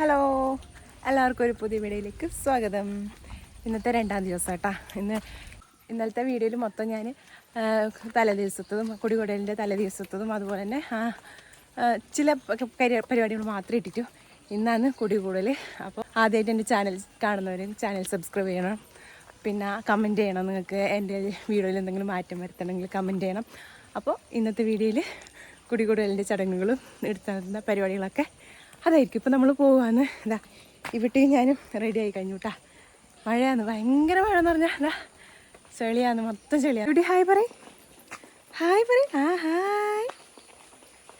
Hello എല്ലാവർക്കും ഒരു പുതിയ വീഡിയോയിലേക്ക് സ്വാഗതം. ഇന്നത്തെ രണ്ടാം ദിവസം കേട്ടാ. ഇന്ന് ഇന്നലത്തെ വീഡിയോയിൽ മൊത്തം ഞാൻ തലേദിവസത്തതും കുടികൊടലിന്റെ തലേ ദിവസത്തതും അതുപോലെ തന്നെ ചില പരിപാടികൾ മാത്രമേ ഇട്ടിട്ടു. ഇന്നാണ് കുടികൂടൽ അപ്പോൾ ആദ്യമായിട്ട് എന്റെ ചാനൽ കാണുന്നവർ ചാനൽ സബ്സ്ക്രൈബ് ചെയ്യണം. പിന്നെ കമന്റ് ചെയ്യണം. നിങ്ങൾക്ക് എന്റെ വീഡിയോയിൽ എന്തെങ്കിലും മാറ്റം വരുത്തണമെങ്കിൽ കമന്റ് ചെയ്യണം. അപ്പോൾ ഇന്നത്തെ വീഡിയോയിൽ കുടികൂടലിന്റെ ചടങ്ങുകളും എടുത്തുന്ന പരിപാടികളൊക്കെ അതായിരിക്കും. ഇപ്പം നമ്മൾ പോവാന്ന് ഇതാ ഇവിടെ ഞാനും റെഡി ആയി കഴിഞ്ഞു കേട്ടാ മഴയാന്ന് ഭയങ്കര മഴ എന്ന് പറഞ്ഞാൽ അതാ ചെളിയാന്ന് മൊത്തം ചെളിയാണ്. ഇവിടെ ഹായ് പറയും ഹായ് പറയും ആ ഹായ്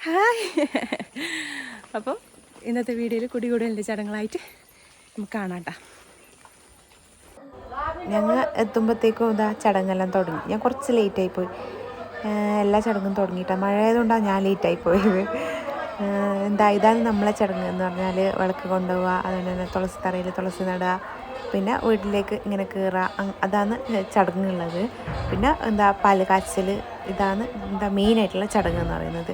ഹായ് അപ്പോൾ ഇന്നത്തെ വീഡിയോയിൽ കുടികൂടലിന്റെ ചടങ്ങുകളായിട്ട് നമുക്ക് കാണാം കേട്ടോ ഞങ്ങൾ എത്തുമ്പോഴത്തേക്കും ഇതാ ചടങ്ങെല്ലാം തുടങ്ങി. ഞാൻ കുറച്ച് ലേറ്റായി പോയി. എല്ലാ ചടങ്ങും തുടങ്ങിയിട്ടാണ് മഴ ആയതുകൊണ്ടാണ് ഞാൻ ലേറ്റായി പോയത്. ഏഹ് എന്താ ഇതാണ് നമ്മളെ ചടങ്ങ് എന്ന് പറഞ്ഞാൽ വിളക്ക് കൊണ്ടുപോവുക അതുപോലെ തന്നെ തുളസി തറയിൽ തുളസി നടുക പിന്നെ വീട്ടിലേക്ക് ഇങ്ങനെ കയറുക അതാണ് ചടങ്ങുള്ളത്. പിന്നെ എന്താ പാൽ കാച്ചൽ ഇതാണ് എന്താ മെയിനായിട്ടുള്ള ചടങ്ങ് എന്ന് പറയുന്നത്.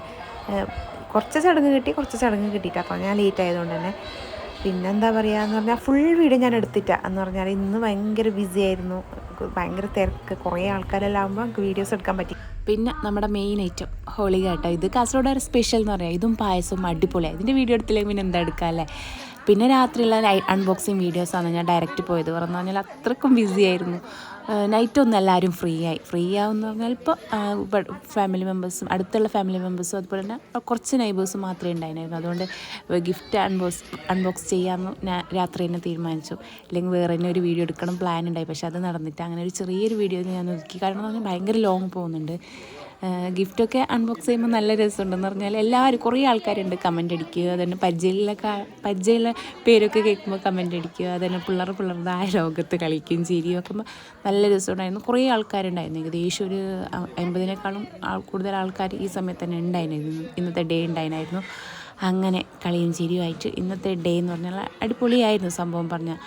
കുറച്ച് ചടങ്ങ് കിട്ടി കുറച്ച് ചടങ്ങ് കിട്ടിയിട്ട്. അപ്പോൾ ഞാൻ ലേറ്റ് ആയതുകൊണ്ട് തന്നെ. പിന്നെ എന്താ പറയുക എന്ന് പറഞ്ഞാൽ ഫുൾ വീഡിയോ ഞാൻ എടുത്തിട്ട. എന്ന് പറഞ്ഞാൽ ഇന്ന് ഭയങ്കര ബിസി ആയിരുന്നു. ഭയങ്കര തിരക്ക്. കുറേ ആൾക്കാരെല്ലാം ആകുമ്പോൾ വീഡിയോസ് എടുക്കാൻ പറ്റി. പിന്നെ നമ്മുടെ മെയിൻ ഐറ്റം ഹോളിക കേട്ടോ. ഇത് കാസർഗോഡ് സ്പെഷ്യൽ എന്ന് പറയാം. ഇതും പായസവും അടിപൊളിയാണ് ഇതിന്റെ വീഡിയോ എടുത്തില്ലെങ്കിൽ പിന്നെ എന്താ എടുക്കാം അല്ലേ? പിന്നെ രാത്രിയുള്ള അൺബോക്സിങ് വീഡിയോസാണ് ഞാൻ ഡയറക്റ്റ് പോയത്. പറഞ്ഞു പറഞ്ഞാൽ അത്രക്കും ബിസി ആയിരുന്നു. നൈറ്റ് ഒന്നും എല്ലാവരും ഫ്രീ ആയി. ഫ്രീ ആവുമെന്ന് പറഞ്ഞാൽ ഇപ്പോൾ ഫാമിലി മെമ്പേഴ്സും അടുത്തുള്ള ഫാമിലി മെമ്പേഴ്സും അതുപോലെ തന്നെ കുറച്ച് നൈബേഴ്സും മാത്രമേ ഉണ്ടായിരുന്നു അതുകൊണ്ട് ഗിഫ്റ്റ് അൺബോക്സ് അൺബോക്സ് ചെയ്യാമെന്ന് ഞാൻ രാത്രി തന്നെ തീരുമാനിച്ചു. അല്ലെങ്കിൽ വേറെ തന്നെ ഒരു വീഡിയോ എടുക്കണം പ്ലാൻ ഉണ്ടായി. പക്ഷേ അത് നടന്നിട്ട് അങ്ങനെ ഒരു ചെറിയൊരു വീഡിയോ ഞാൻ നോക്കി. കാരണം ഭയങ്കര ലോങ് പോകുന്നുണ്ട്. ഗിഫ്റ്റൊക്കെ അൺബോക്സ് ചെയ്യുമ്പോൾ നല്ല രസമുണ്ടെന്ന് പറഞ്ഞാൽ എല്ലാവരും കുറേ ആൾക്കാരുണ്ട് കമന്റ് അടിക്കുക അതന്നെ പരിചയമുള്ള പരിചയമുള്ള പേരൊക്കെ കേൾക്കുമ്പോൾ കമന്റ് അടിക്കുക അതന്നെ പിള്ളേർ പിള്ളേരുടേതായ ലോകത്ത് കളിക്കുകയും ചിരിയും ഒക്കെ നല്ല രസമുണ്ടായിരുന്നു. കുറേ ആൾക്കാരുണ്ടായിരുന്നു. ഏകദേശം ഒരു എൺപതിനേക്കാളും കൂടുതൽ ആൾക്കാർ ഈ സമയത്ത് തന്നെ ഉണ്ടായിരുന്നു ഇന്നത്തെ ഡേ ഉണ്ടായിരുന്നു അങ്ങനെ കളിയും ചിരിയുമായിട്ട് ഇന്നത്തെ ഡേ എന്ന് പറഞ്ഞാൽ അടിപൊളിയായിരുന്നു സംഭവം പറഞ്ഞാൽ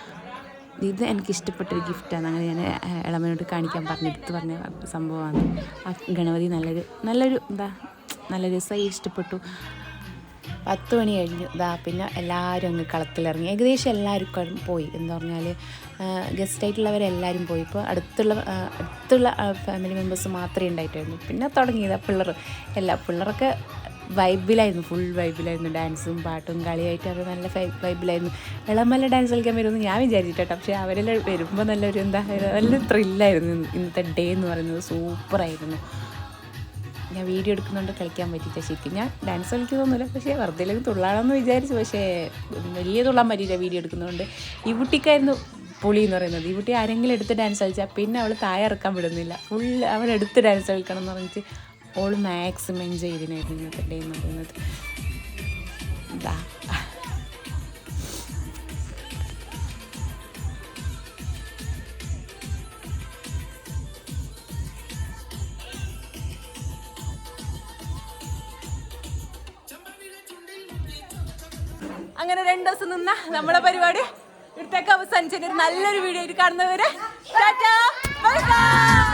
ഇത് എനിക്ക് ഇഷ്ടപ്പെട്ടൊരു ഗിഫ്റ്റാണ് അങ്ങനെ ഞാൻ ഇളമനോട് കാണിക്കാൻ പറഞ്ഞു എടുത്ത് പറഞ്ഞ സംഭവമാണ്. ആ ഗണപതി നല്ലൊരു നല്ലൊരു എന്താ നല്ല രസമായി ഇഷ്ടപ്പെട്ടു. പത്ത് മണി കഴിഞ്ഞു. ഇതാ പിന്നെ എല്ലാവരും അങ്ങ് കളത്തിലിറങ്ങി. ഏകദേശം എല്ലാവർക്കും പോയി. എന്ന് പറഞ്ഞാൽ ഗസ്റ്റായിട്ടുള്ളവരെല്ലാവരും പോയി. ഇപ്പോൾ അടുത്തുള്ള അടുത്തുള്ള ഫാമിലി മെമ്പേഴ്സ് മാത്രമേ ഉണ്ടായിട്ടുള്ളൂ. പിന്നെ തുടങ്ങിയതാ പിള്ളേർ. എല്ലാ പിള്ളേരൊക്കെ വൈബിലായിരുന്നു ഫുൾ വൈബിലായിരുന്നു ഡാൻസും പാട്ടും കളിയായിട്ട് അത് നല്ല വൈബിലായിരുന്നു ഇളമല്ല ഡാൻസ് കളിക്കാൻ വരുമെന്ന് ഞാൻ വിചാരിച്ചിട്ടോ. പക്ഷേ അവരെല്ലാം വരുമ്പോൾ നല്ലൊരു എന്താ നല്ല ത്രില്ലായിരുന്നു ഇന്നത്തെ ഡേ എന്ന് പറയുന്നത്. സൂപ്പറായിരുന്നു. ഞാൻ വീഡിയോ എടുക്കുന്നുണ്ട് കളിക്കാൻ പറ്റിയില്ല ശരിക്കും. ഞാൻ ഡാൻസ് കളിക്കുന്നൊന്നുമില്ല. പക്ഷേ വെറുതെ തുള്ളാണെന്ന് വിചാരിച്ചു. പക്ഷേ വലിയ തുള്ളാൻ പറ്റിയില്ല വീഡിയോ എടുക്കുന്നതുകൊണ്ട് ഈ കുട്ടിക്കായിരുന്നു പുളി എന്ന് പറയുന്നത്. ഈ കുട്ടി ആരെങ്കിലും എടുത്ത് ഡാൻസ് കളിച്ചാൽ പിന്നെ അവൾ താഴെ ഇറക്കാൻ വിടുന്നില്ല. ഫുൾ അവൾ എടുത്ത് ഡാൻസ് കളിക്കണം എന്ന് പറഞ്ഞിട്ട് ഓൾ മാക്സിമം ചെയ്തിനായിരുന്നു ഇന്നത്തെ ഡേ എന്ന് പറയുന്നത് അങ്ങനെ രണ്ടു ദിവസം നിന്ന നമ്മളെ പരിപാടി. ഇവിടത്തേക്ക് അവസാനിച്ചിട്ട് നല്ലൊരു വീഡിയോ കാണുന്നവരെ. Bye bye.